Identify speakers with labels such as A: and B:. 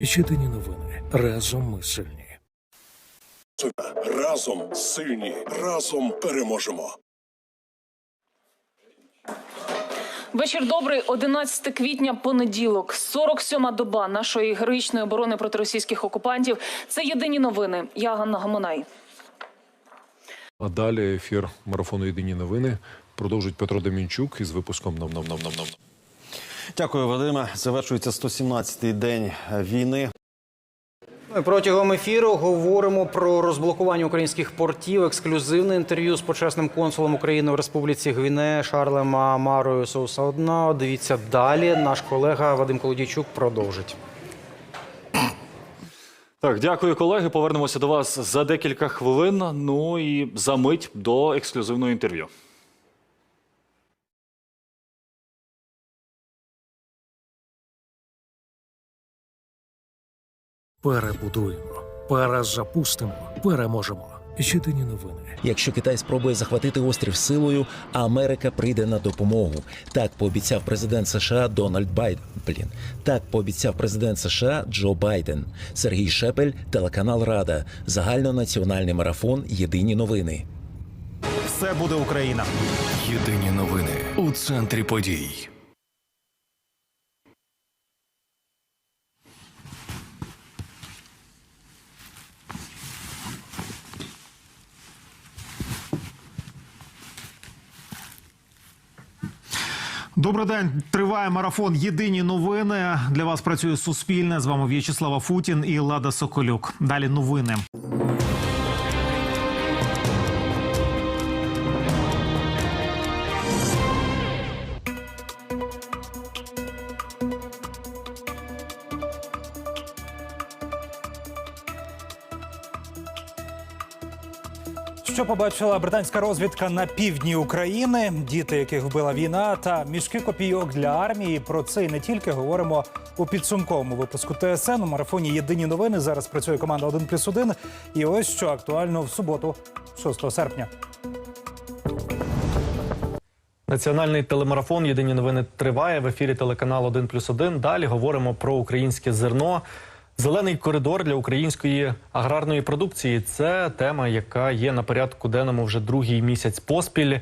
A: Єдині новини. Разом ми сильні.
B: Разом сильні, разом переможемо.
C: Вечір добрий, 11 квітня, понеділок, 47-ма доба нашої героїчної оборони проти російських окупантів. Це єдині новини. Я Ганна Гамонай.
D: А далі ефір марафону Єдині новини продовжить Петро Демінчук із випуском нам нам нам нам нам.
E: Дякую, Вадиме. Завершується 117-й день війни.
F: Ми Протягом ефіру говоримо про розблокування українських портів. Ексклюзивне інтерв'ю з почесним консулом України в Республіці Гвіне Шарлем Марою Соусаодна. Дивіться далі. Наш колега Вадим Колодійчук продовжить.
G: Так, дякую, колеги. Повернемося до вас за декілька хвилин. Ну і за мить до ексклюзивного інтерв'ю.
A: Перебудуємо, перезапустимо, переможемо. Єдині новини.
H: Якщо Китай спробує захватити острів силою, Америка прийде на допомогу. Так пообіцяв президент США Дональд Байден. Блін, так пообіцяв президент США Джо Байден. Сергій Шепель, телеканал Рада, загальнонаціональний марафон. Єдині новини.
I: Все буде Україна.
B: Єдині новини у центрі подій.
I: Добрий день. Триває марафон. Єдині новини для вас працює Суспільне. З вами В'ячеслава Футін і Лада Соколюк. Далі новини.
J: Що побачила британська розвідка на півдні України, діти, яких вбила війна, та мішки копійок для армії. Про це і не тільки говоримо у підсумковому випуску ТСН. У марафоні Єдині новини зараз працює команда 1+,1. І ось що актуально в суботу, 6 серпня.
K: Національний телемарафон Єдині новини триває в ефірі телеканалу 1+,1. Далі говоримо про українське зерно. Зелений коридор для української аграрної продукції це тема, яка є на порядку денному вже другий місяць поспіль.